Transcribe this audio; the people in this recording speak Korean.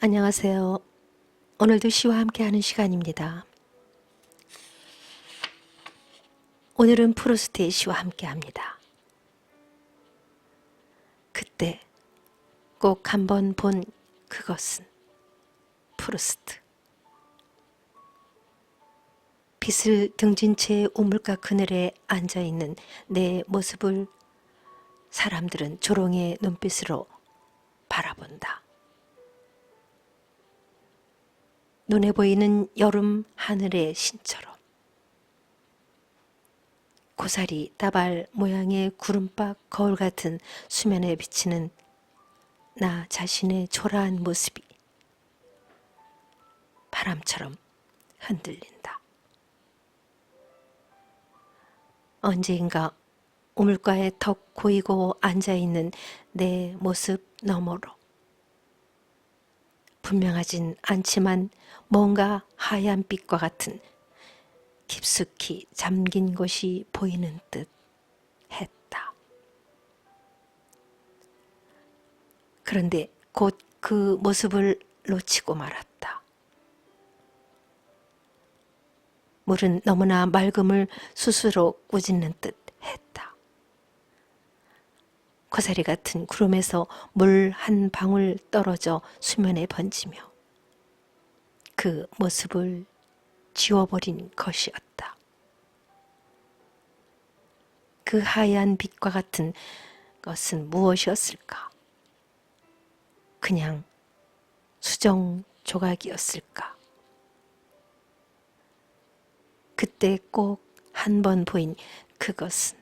안녕하세요. 오늘도 시와 함께하는 시간입니다. 오늘은 프로스트의 시와 함께합니다. 그때 꼭 한번 본 그것은 프루스트. 빛을 등진 채 우물가 그늘에 앉아 있는 내 모습을 사람들은 조롱의 눈빛으로 바라본다. 눈에 보이는 여름 하늘의 신처럼 고사리 따발 모양의 구름박 거울 같은 수면에 비치는 나 자신의 초라한 모습이 바람처럼 흔들린다. 언제인가 우물가에 턱 고이고 앉아 있는 내 모습 너머로 분명하진 않지만 뭔가 하얀 빛과 같은 깊숙이 잠긴 곳이 보이는 듯 했다. 그런데 곧 그 모습을 놓치고 말았다. 물은 너무나 맑음을 스스로 꾸짖는 듯. 고사리 같은 구름에서 물 한 방울 떨어져 수면에 번지며 그 모습을 지워버린 것이었다. 그 하얀 빛과 같은 것은 무엇이었을까? 그냥 수정 조각이었을까? 그때 꼭 한 번 보인 그것은